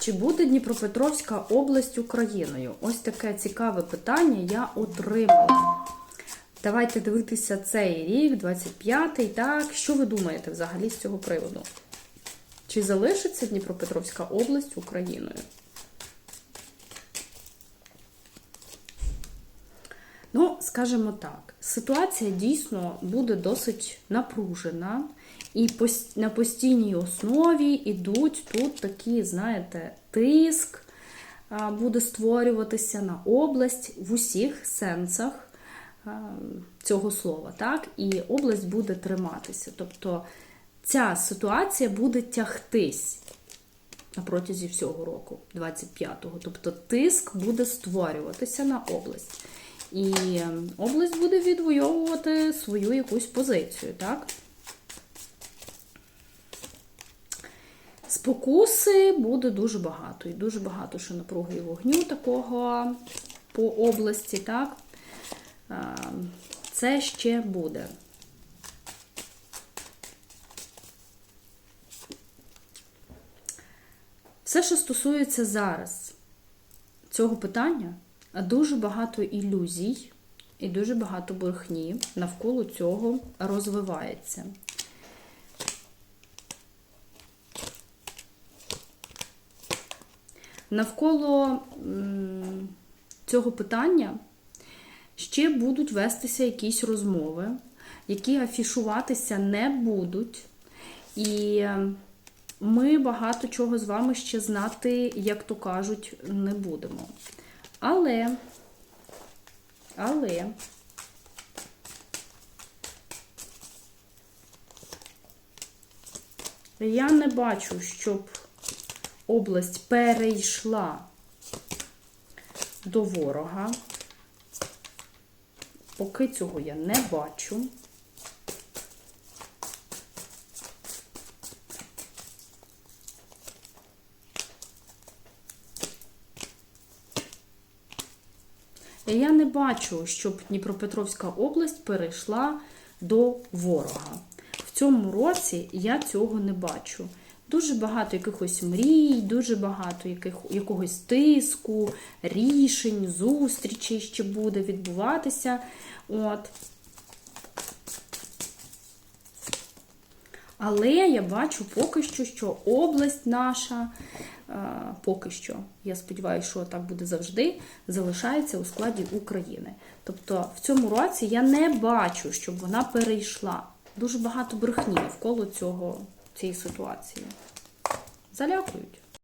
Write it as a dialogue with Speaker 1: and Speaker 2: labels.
Speaker 1: Чи буде Дніпропетровська область Україною? Ось таке цікаве питання я отримала. Давайте дивитися цей рік, 25-й. Так, що ви думаєте взагалі з цього приводу? Чи залишиться Дніпропетровська область Україною? Ну, скажімо так, ситуація дійсно буде досить напружена, і на постійній основі йдуть тут такі, знаєте, тиск буде створюватися на область в усіх сенсах цього слова, так? І область буде триматися. Тобто ця ситуація буде тягтись на протязі всього року, 25-го. Тобто тиск буде створюватися на область. І ем, область буде відвоювати свою якусь позицію, так? Спокуси буде дуже багато. І дуже багато що напруги і вогню такого по області, так? Ем, Це ще буде. Все, що стосується зараз цього питання, дуже багато ілюзій і дуже багато брехні навколо цього розвивається. Навколо цього питання ще будуть вестися якісь розмови, які афішуватися не будуть. І ми багато чого з вами ще знати, як то кажуть, не будемо. Але, але, я не бачу, щоб область перейшла до ворога. Поки цього я не бачу. Я не бачу, щоб Дніпропетровська область перейшла до ворога. В цьому році я цього не бачу. Дуже багато якихось мрій, дуже багато яких, якогось тиску, рішень, зустрічей ще буде відбуватися. От. Але я бачу поки що, що область наша, поки що, я сподіваюся, що так буде завжди, залишається у складі України. Тобто в цьому році я не бачу, щоб вона перейшла. Дуже багато брехні навколо цього, цієї ситуації. Залякують.